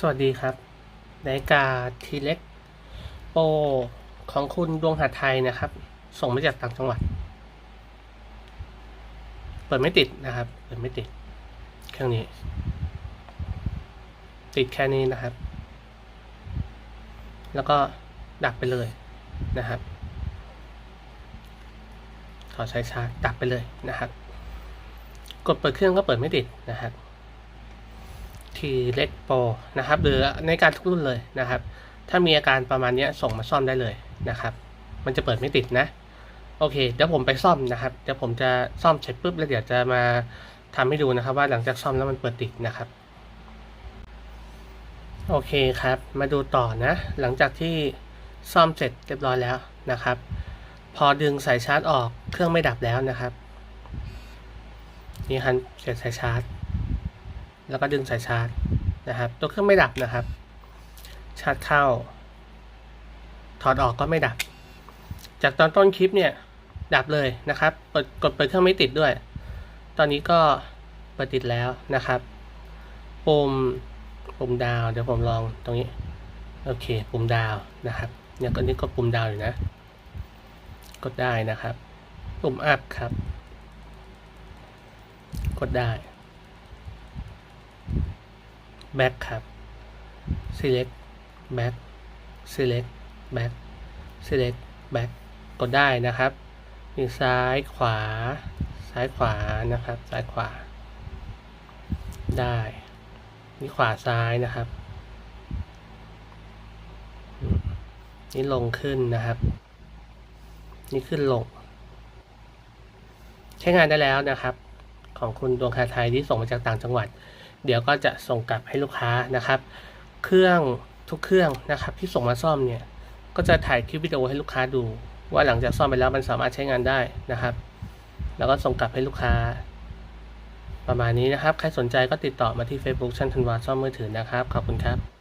สวัสดีครับนาฬิกาทีเล็กโปรของคุณดวงหาไทยนะครับ ส่งมาจากต่างจังหวัด เปิดไม่ติดนะครับ เปิดไม่ติด เครื่องนี้ ติดแค่นี้นะครับ แล้วก็ดับไปเลยนะครับ ขอใช้ชาร์จดับไปเลยนะครับ กดเปิดเครื่องก็เปิดไม่ติดนะครับ ทีเล็กโปรนะครับหรือในการทุกรุ่นเลยนะครับ ถ้ามีอาการประมาณนี้ส่งมาซ่อมได้เลยนะครับ มันจะเปิดไม่ติดนะ โอเคเดี๋ยวผมไปซ่อมนะครับเดี๋ยวผมจะซ่อมเสร็จปุ๊บแล้วเดี๋ยวจะมาทำให้ดูนะครับ ว่าหลังจากซ่อมแล้วมันเปิดติดนะครับโอเคครับ มาดูต่อนะ หลังจากที่ซ่อมเสร็จเรียบร้อยแล้วนะครับ พอดึงสายชาร์จออกเครื่องไม่ดับแล้วนะครับ นี่ครับเสียสายชาร์จ แล้วก็ดึงสายชาร์จนะครับ ตัวเครื่องไม่ดับนะครับ ชาร์จเข้า ถอดออกก็ไม่ดับ จากตอนต้นคลิปเนี่ย ดับเลยนะครับกดกดเปิดเครื่องไม่ติดด้วย ตอนนี้ก็เปิดติดแล้วนะครับ ปุ่มปุ่มดาวเดี๋ยวผมลองตรงนี้ โอเค ปุ่มดาวนะครับเนี่ยตอนนี้กดปุ่มดาวอยู่นะ กดได้นะครับ ปุ่มอัพครับ กดได้ back ครับ select back select back select back กดได้นะครับ มีซ้ายขวา ซ้ายขวานะครับ ซ้ายขวา ได้นี่ขวาซ้ายนะครับ นี่ลงขึ้นนะครับ นี่ขึ้นลง ใช้งานได้แล้วนะครับ ของคุณดวงคาไทยที่ส่งมาจากต่างจังหวัด เดี๋ยวก็จะส่งกลับให้ลูกค้านะครับ เครื่องทุกเครื่องนะครับ ที่ส่งมาซ่อมเนี่ยก็จะถ่ายคลิปวิดีโอให้ลูกค้าดู ว่าหลังจากซ่อมไปแล้วมันสามารถใช้งานได้นะครับ แล้วก็ส่งกลับให้ลูกค้า ประมาณนี้นะครับ ใครสนใจก็ติดต่อมาที่ Facebook ชั้นธันวาซ่อมมือถือนะครับ ขอบคุณครับ